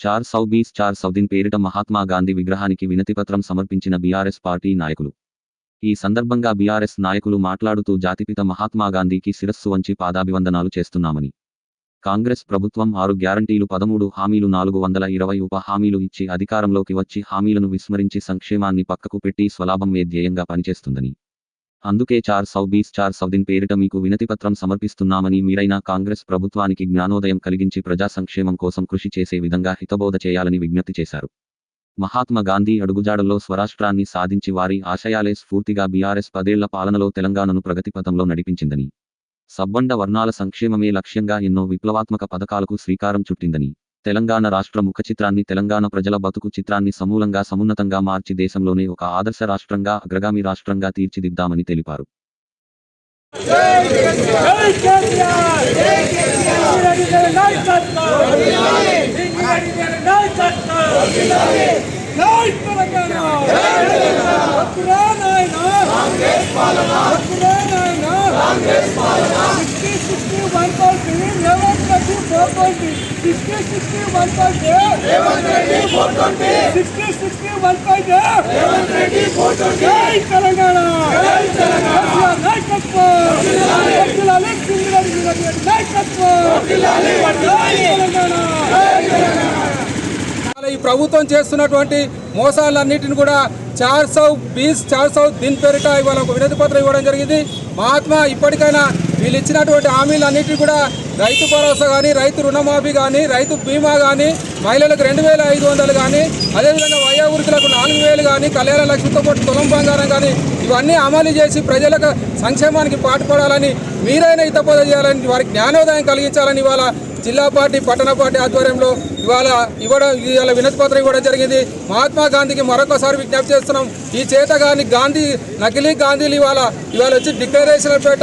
చార్ సౌ బీస్ చార్ సౌదిన్ పేరిట మహాత్మా గాంధీ విగ్రహానికి వినతిపత్రం సమర్పించిన బీఆర్ఎస్ పార్టీ నాయకులు. ఈ సందర్భంగా బీఆర్ఎస్ నాయకులు మాట్లాడుతూ జాతిపిత మహాత్మా గాంధీకి శిరస్సు వంచి పాదాభివందనాలు చేస్తున్నామని. కాంగ్రెస్ ప్రభుత్వం ఆరు గ్యారంటీలు పదమూడు హామీలు నాలుగు వందల ఇరవై ఉప హామీలు ఇచ్చి అధికారంలోకి వచ్చి హామీలను విస్మరించి సంక్షేమాన్ని పక్కకు పెట్టి స్వలాభం ధ్యేయంగా పనిచేస్తుందని. అందుకే చార్ సౌ బీస్ చార్ సౌదిన్ పేరిట మీకు వినతిపత్రం సమర్పిస్తున్నామని మీరైనా కాంగ్రెస్ ప్రభుత్వానికి జ్ఞానోదయం కలిగించి ప్రజా సంక్షేమం కోసం కృషి చేసే విధంగా హితబోధ చేయాలని విజ్ఞప్తి చేశారు. మహాత్మా గాంధీ అడుగుజాడల్లో స్వరాష్ట్రాన్ని సాధించి వారి ఆశయాలే స్ఫూర్తిగా బీఆర్ఎస్ పదేళ్ళ పాలనలో తెలంగాణను ప్రగతిపథంలో నడిపించిందని. సబ్బండ వర్ణాల సంక్షేమమే లక్ష్యంగా ఎన్నో విప్లవాత్మక పథకాలకు శ్రీకారం చుట్టిందని. తెలంగాణ రాష్ట్ర ముఖ చిత్రాన్ని తెలంగాణ ప్రజల బతుకు చిత్రాన్ని సమూలంగా సమున్నతంగా మార్చి దేశంలోనే ఒక ఆదర్శ రాష్ట్రంగా అగ్రగామి రాష్ట్రంగా తీర్చిదిద్దామని తెలిపారు జై కేసీఆర్ జై కేసీఆర్ ఇంద్రారెడ్డి నాయకత్వం ఇంద్రారెడ్డి నాయకత్వం జై తెలంగాణ జై తెలంగాణ వక్కురా నాయనా కాంగ్రెస్ పాలన వక్కురా నాయనా కాంగ్రెస్ పాలన 60 60 140 రేవంత్ రెడ్డి 420 60 60 140 రేవంత్ రెడ్డి 420 60 60 140 రేవంత్ రెడ్డి 420 జై తెలంగాణ జై తెలంగాణ నాయకత్వం నాయకత్వం తెలంగాణ జై తెలంగాణ ఈ ప్రభుత్వం చేస్తున్నటువంటి మోసాలన్నిటిని కూడా చార్ సౌ బీస్ చార్ సౌ దీని పేరిట ఇవాళ ఒక వినతి పత్రం ఇవ్వడం జరిగింది. మహాత్మా ఇప్పటికైనా వీళ్ళు ఇచ్చినటువంటి హామీలన్నిటిని కూడా రైతు భరోసా కానీ రైతు రుణమాఫీ కానీ రైతు బీమా కానీ మహిళలకు రెండు వేల ఐదు వందలు కానీ అదేవిధంగా వయోవృద్ధులకు నాలుగు వేలు కానీ కళ్యాణ లక్ష్మితో పాటు తులం బంగారం కానీ ఇవన్నీ అమలు చేసి ప్రజలకు సంక్షేమానికి పాటుపడాలని మీరైనా హితబోధ చేయాలని వారికి జ్ఞానోదయం కలిగించాలని ఇవాళ జిల్లా పార్టీ పట్టణ పార్టీ ఆధ్వర్యంలో ఇవాళ ఇవ్వడం ఇవాళ వినతి పత్రం ఇవ్వడం జరిగింది. మహాత్మా గాంధీకి మరొకసారి విజ్ఞప్తి చేస్తున్నాం. ఈ చేత గాని గాంధీ నకిలీ గాంధీలు ఇవాళ ఇవాళ వచ్చి డిక్లరేషన్ పేట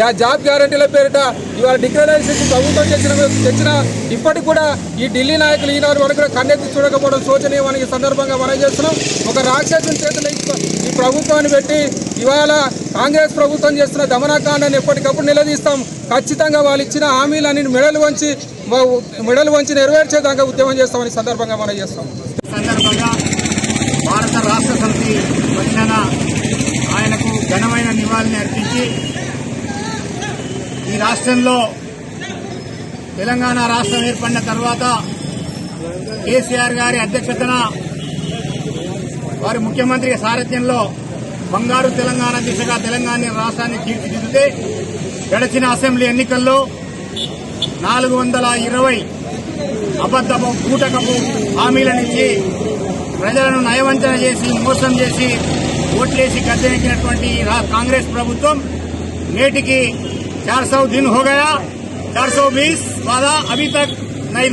ఆ జాబ్ గ్యారంటీల పేరిట ఇవాళ డిక్లరేషన్ ప్రభుత్వం తెచ్చిన తెచ్చిన ఇప్పటికి కూడా ఈ ఢిల్లీ నాయకులు ఈనాడు వరకు కూడా కన్నెత్తి చూడకపోవడం శోచనీయమని ఈ సందర్భంగా మనం చేస్తున్నాం. ఒక రాక్షసుని చేతులు ఈ- ఈ ప్రభుత్వాన్ని పెట్టి ఇవాళ కాంగ్రెస్ ప్రభుత్వం చేస్తున్న దమనకాండాన్ని ఎప్పటికప్పుడు నిలదీస్తాం. ఖచ్చితంగా వాళ్ళు ఇచ్చిన హామీలన్నీ మెడలు వంచి మెడలు వంచి నెరవేర్చేదాకా ఉద్యమం చేస్తామని ఈ సందర్భంగా మనం చేస్తాం. సందర్భంగా భారత రాష్ట్ర సమితి వచ్చిన ఆయనకు ఘనమైన నివాళిని అర్పించి ఈ రాష్ట్రంలో తెలంగాణ రాష్ట్రం ఏర్పడిన తర్వాత కేసీఆర్ గారి అధ్యక్షతన వారి ముఖ్యమంత్రి సారథ్యంలో బంగారు తెలంగాణ దిశగా తెలంగాణ రాష్ట్రాన్ని తీర్చిదిద్దితే గడిచిన అసెంబ్లీ ఎన్నికల్లో నాలుగు వందల ఇరవై అబద్దపు కూటకపు హామీలనిచ్చి ప్రజలను నయవంచన చేసి మోసం చేసి ఓట్లేసి గద్దెనెక్కినటువంటి కాంగ్రెస్ ప్రభుత్వం నేటికి చార్ సౌ దిన్ హో గయా చార్ సౌ బీస్ వాదా అభీ తక్ నై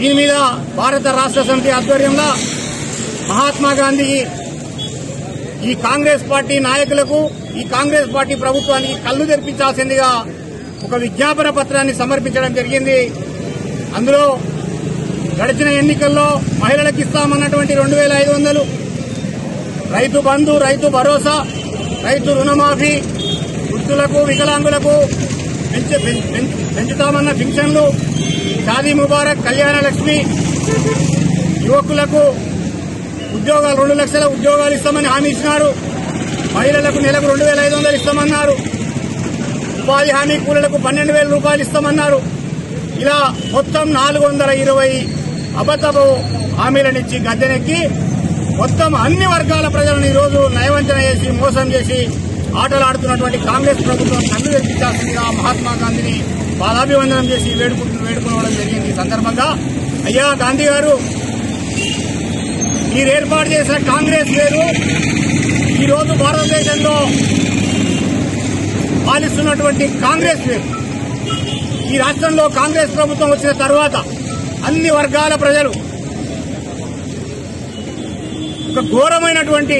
దీని మీద భారత రాష్ట్ర సమితి ఆధ్వర్యంలో మహాత్మా గాంధీ ఈ కాంగ్రెస్ పార్టీ నాయకులకు ఈ కాంగ్రెస్ పార్టీ ప్రభుత్వానికి కళ్ళు తెరిపించాల్సిందిగా ఒక విజ్ఞాపన పత్రాన్ని సమర్పించడం జరిగింది. అందులో గడిచిన ఎన్నికల్లో మహిళలకు ఇస్తామన్నటువంటి రెండు వేల ఐదు వందలు. రైతు బంధు రైతు భరోసా రైతు రుణమాఫీ వృద్ధులకు వికలాంగులకు పెం- పెంచుతామన్న పింఛన్లు షాదీ ముబారక్ కళ్యాణ లక్ష్మి యువకులకు ఉద్యోగాలు రెండు లక్షల ఉద్యోగాలు ఇస్తామని హామీ ఇచ్చినారు మహిళలకు నెలకు రెండు వేల ఐదు వందలు ఇస్తామన్నారు. ఉపాధి హామీ కూలీలకు పన్నెండు వేల రూపాయలు ఇస్తామన్నారు. ఇలా మొత్తం నాలుగు వందల ఇరవై అబద్ధపు హామీలనిచ్చి గద్దెనెక్కి మొత్తం అన్ని వర్గాల ప్రజలను ఈరోజు నయవంచన చేసి మోసం చేసి ఆటలు ఆడుతున్నటువంటి కాంగ్రెస్ ప్రభుత్వం కన్ను తెప్పించాల్సిందిగా మహాత్మా గాంధీని పాదాభివందనం చేసి వేడుకుంటూ వేడుకోవడం జరిగింది ఈ సందర్భంగా. అయ్యా గాంధీ గారు మీరు ఏర్పాటు చేసిన కాంగ్రెస్ వేరు. ఈరోజు భారతదేశంలో పాలిస్తున్నటువంటి కాంగ్రెస్ వేరు. ఈ రాష్ట్రంలో కాంగ్రెస్ ప్రభుత్వం వచ్చిన తర్వాత అన్ని వర్గాల ప్రజలు ఒక ఘోరమైనటువంటి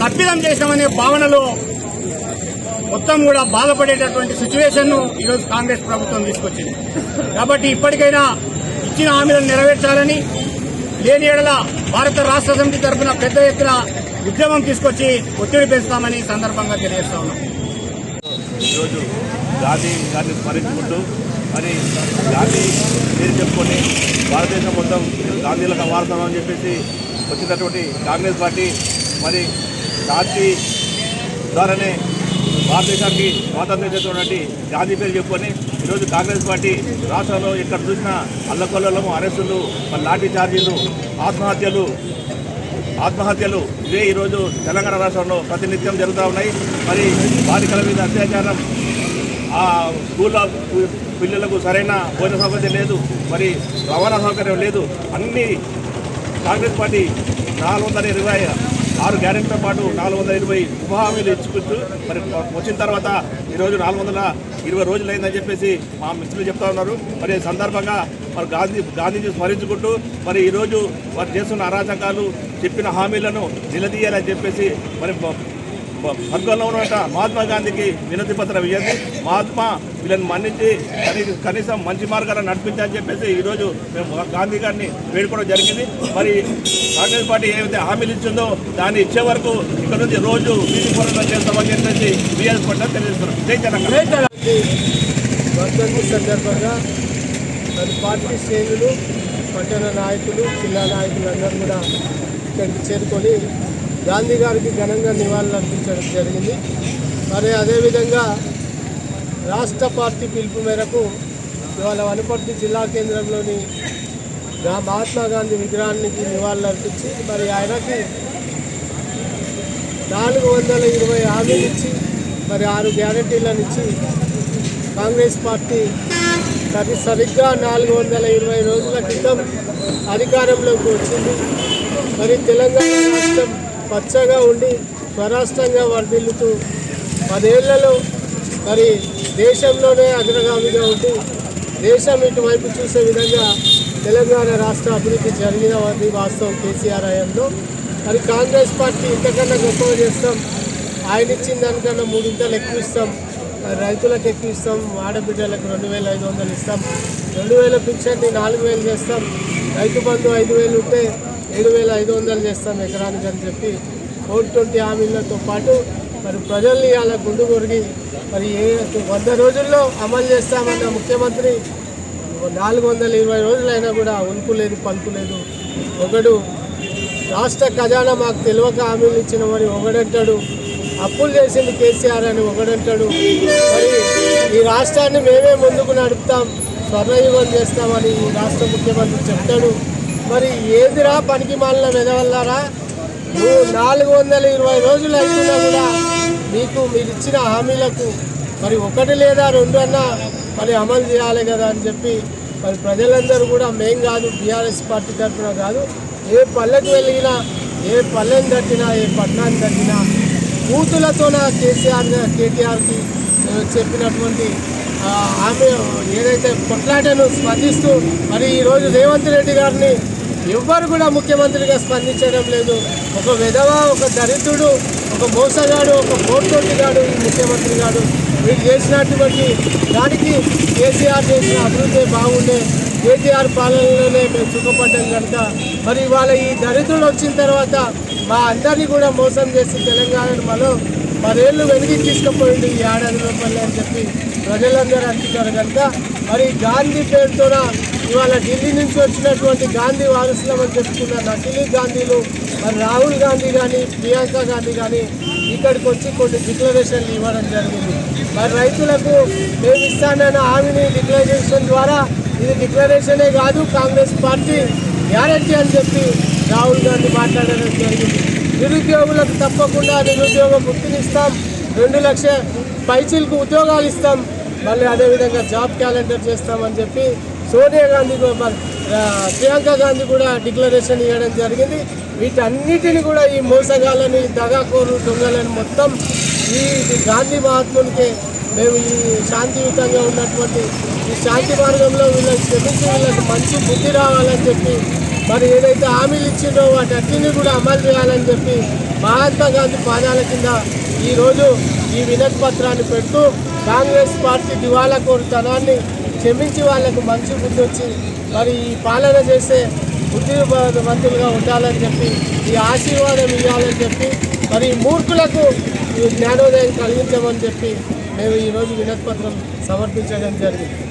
తప్పిదం చేశామనే భావనలో మొత్తం కూడా బాధపడేటటువంటి సిచ్యువేషన్ను ఈరోజు కాంగ్రెస్ ప్రభుత్వం తీసుకొచ్చింది. కాబట్టి ఇప్పటికైనా ఇచ్చిన హామీలను నెరవేర్చాలని లేని ఏడల భారత రాష్ట్ర సమితి తరఫున పెద్ద ఎత్తున ఉద్యమం తీసుకొచ్చి ఒత్తిడి పెంచుతామని సందర్భంగా తెలియజేస్తా ఉన్నాం. ఈరోజు గాంధీ గారిని స్మరించుకుంటూ మరి గాంధీ పేరు చెప్పుకొని భారతదేశం మొత్తం గాంధీలకు వాడతామని చెప్పేసి వచ్చినటువంటి కాంగ్రెస్ పార్టీ మరి గాంధీ ద్వారానే భారతదేశానికి స్వాతంత్రం చేసినటువంటి గాంధీ పేరు చెప్పుకొని ఈరోజు కాంగ్రెస్ పార్టీ రాష్ట్రంలో ఎక్కడ చూసినా అల్లకొల్లము అరెస్టులు మరి లాఠీ ఛార్జీలు ఆత్మహత్యలు ఆత్మహత్యలు. ఇవే ఈరోజు తెలంగాణ రాష్ట్రంలో ప్రతినిత్యం జరుగుతూ ఉన్నాయి. మరి బాలికల మీద అత్యాచారం ఆ స్కూల్లో పిల్లలకు సరైన భోజన సౌకర్యం లేదు మరి రవాణా సౌకర్యం లేదు. అన్ని కాంగ్రెస్ పార్టీ నాలుగు వందల ఇరవై ఆరు గ్యారెంటీతో పాటు నాలుగు వందల ఇరవై ఉపహామీలు ఇచ్చుకుంటూ మరి వచ్చిన తర్వాత ఈరోజు నాలుగు వందల ఇరవై రోజులు అయిందని చెప్పేసి మా మిత్రులు చెప్తా ఉన్నారు. మరి సందర్భంగా మరి గాంధీ గాంధీజీ స్మరించుకుంటూ మరి ఈరోజు వారు చేస్తున్న అరాచకాలు చెప్పిన హామీలను నిలదీయాలని చెప్పేసి మరి స్వర్గంలో ఉన్నట మహాత్మా గాంధీకి వినతి పత్రం ఇవ్వండి. మహాత్మా వీళ్ళని మన్నించి కనీ- కనీసం మంచి మార్గాలను నడిపించాలని చెప్పేసి ఈరోజు మేము గాంధీ గారిని వేడుకోవడం జరిగింది. మరి కాంగ్రెస్ పార్టీ ఏదైతే హామీలు ఇచ్చిందో దాన్ని ఇచ్చే వరకు ఇక్కడ నుంచి రోజు వీధి పోరాటం చేస్తామని చెప్పేసి బీఆర్ఎస్ పార్టీ తెలియజేస్తున్నాం జై తెలంగాణ వర్ధంతి సందర్భంగా మరి పార్టీ శ్రేణులు పట్టణ నాయకులు జిల్లా నాయకులు అందరూ కూడా ఇక్కడికి చేరుకొని గాంధీ గారికి ఘనంగా నివాళులు అర్పించడం జరిగింది. మరి అదేవిధంగా రాష్ట్ర పార్టీ పిలుపు మేరకు ఇవాళ వనపర్తి జిల్లా కేంద్రంలోని మహాత్మా గాంధీ విగ్రహానికి నివాళులు అర్పించి మరి ఆయనకి నాలుగు వందల ఇరవై హామీలు ఇచ్చి మరి ఆరు గ్యారంటీలను ఇచ్చి కాంగ్రెస్ పార్టీ సరి సరిగ్గా నాలుగు వందల ఇరవై రోజుల క్రితం అధికారంలోకి వచ్చింది. మరి తెలంగాణ రాష్ట్రం పచ్చగా ఉండి స్వరాష్ట్రంగా వర్ధిల్లుతూ పదేళ్ళలో మరి దేశంలోనే అగ్రగామిగా ఉండి దేశం ఇటువైపు చూసే విధంగా తెలంగాణ రాష్ట్ర అభివృద్ధి జరిగిన వారి వాస్తవం కేసీఆర్ హయాంలో మరి కాంగ్రెస్ పార్టీ ఇంతకన్నా గొప్పగా చేస్తాం. ఆయన ఇచ్చిన దానికన్నా మూడింతలు ఎక్కువ ఇస్తాం. మరి రైతులకు ఎక్కువ ఇస్తాం. ఆడబిడ్డలకు రెండు వేల ఐదు వందలు ఇస్తాం. రెండు వేల పింఛన్ని నాలుగు వేలు చేస్తాం. రైతు బంధు ఐదు వేలు ఉంటే ఏడు వేల ఐదు వందలు చేస్తాం ఎకరానికి అని చెప్పి ఫోర్ ట్వంటీ హామీలతో పాటు మరి ప్రజల్ని అలా గుండు కొరిగి మరి ఏ వంద రోజుల్లో అమలు చేస్తామన్న ముఖ్యమంత్రి నాలుగు వందల ఇరవై రోజులైనా కూడా ఉనుకు లేదు పలుకు లేదు ఒకడు రాష్ట్ర ఖజానా మాకు తెలియక హామీలు ఇచ్చిన మరి ఒకడంటాడు అప్పులు చేసింది కేసీఆర్ అని ఒకడంటాడు. మరి ఈ రాష్ట్రాన్ని మేమే ముందుకు నడుపుతాం స్వర్ణయుగం చేస్తామని ఈ రాష్ట్ర ముఖ్యమంత్రి చెప్తాడు. మరి ఏదిరా పనికి మాలిన వెదవల్లారా నువ్వు నాలుగు వందల ఇరవై రోజులు అయిపోయినా కూడా మీకు మీరు ఇచ్చిన హామీలకు మరి ఒకటి లేదా రెండు అన్నా మరి అమలు చేయాలి కదా అని చెప్పి మరి ప్రజలందరూ కూడా మేం కాదు బీఆర్ఎస్ పార్టీ తరఫున కాదు ఏ పల్లెకు వెళ్ళినా ఏ పల్లెని తట్టినా ఏ పట్టణాన్ని తట్టినా కూతులతోన కేసీఆర్ కేటీఆర్కి చెప్పినటువంటి ఆమె ఏదైతే కొట్లాటను స్పందిస్తూ మరి ఈరోజు రేవంత్ రెడ్డి గారిని ఎవ్వరు కూడా ముఖ్యమంత్రిగా స్పందించడం లేదు. ఒక విధవ ఒక దరిద్రుడు ఒక మోసగాడు ఒక పోర్తోటిగాడు ఈ ముఖ్యమంత్రి గాడు. వీళ్ళు చేసినటువంటి దానికి కేసీఆర్ చేసిన అభివృద్ధి బాగుండే. కేసీఆర్ పాలనలోనే మేము సుఖపడ్డాం కనుక మరి ఇవాళ ఈ దరిద్రుడు వచ్చిన తర్వాత మా అందరినీ కూడా మోసం చేసి తెలంగాణను మరో పదేళ్ళు వెనక్కి తీసుకుపోయింది ఈ ఏడాది రూపాయలు అని చెప్పి ప్రజలందరూ అంటున్నారు కనుక మరి గాంధీ పేరుతోన ఇవాళ ఢిల్లీ నుంచి వచ్చినటువంటి గాంధీ వారసులం అని చెప్పుకున్న నకిలీ గాంధీలు మరి రాహుల్ గాంధీ కానీ ప్రియాంక గాంధీ కానీ ఇక్కడికి వచ్చి కొన్ని డిక్లరేషన్లు ఇవ్వడం జరిగింది. మరి రైతులకు మేము ఇస్తానన్న హామీని డిక్లరేషన్ ద్వారా ఇది డిక్లరేషనే కాదు కాంగ్రెస్ పార్టీ గ్యారంటీ అని చెప్పి రాహుల్ గాంధీ మాట్లాడడం జరిగింది. నిరుద్యోగులకు తప్పకుండా నిరుద్యోగ వృత్తినిస్తాం రెండు లక్షల పైచీలకు ఉద్యోగాలు ఇస్తాం మళ్ళీ అదేవిధంగా జాబ్ క్యాలెండర్ చేస్తామని చెప్పి సోనియా గాంధీ మరి, ప్రియాంక గాంధీ కూడా డిక్లరేషన్ ఇవ్వడం జరిగింది. వీటన్నిటిని కూడా ఈ మోసగాళ్ళని దగాకోరు దొంగలని మొత్తం ఈ గాంధీ మహాత్మునికి మేము ఈ శాంతియుతంగా ఉన్నటువంటి ఈ శాంతి మార్గంలో వీళ్ళకి క్షమించి వీళ్ళకి మంచి బుద్ధి రావాలని చెప్పి మరి ఏదైతే హామీలు వాటి వాటన్నిటిని కూడా అమలు చేయాలని చెప్పి మహాత్మా గాంధీ పాదాల కింద ఈరోజు ఈ వినతి పత్రాన్ని పెడుతూ కాంగ్రెస్ పార్టీ దివాలా కోరుతనాన్ని క్షమించి వాళ్ళకు మంచి బుద్ధి వచ్చి మరి ఈ పాలన చేసే బుద్ధివంతులుగా ఉండాలని చెప్పి ఈ ఆశీర్వాదం ఇవ్వాలని చెప్పి మరి ఈ మూర్ఖులకు ఈ జ్ఞానోదయం కలిగించమని చెప్పి మేము ఈరోజు వినతిపత్రం సమర్పించడం జరిగింది.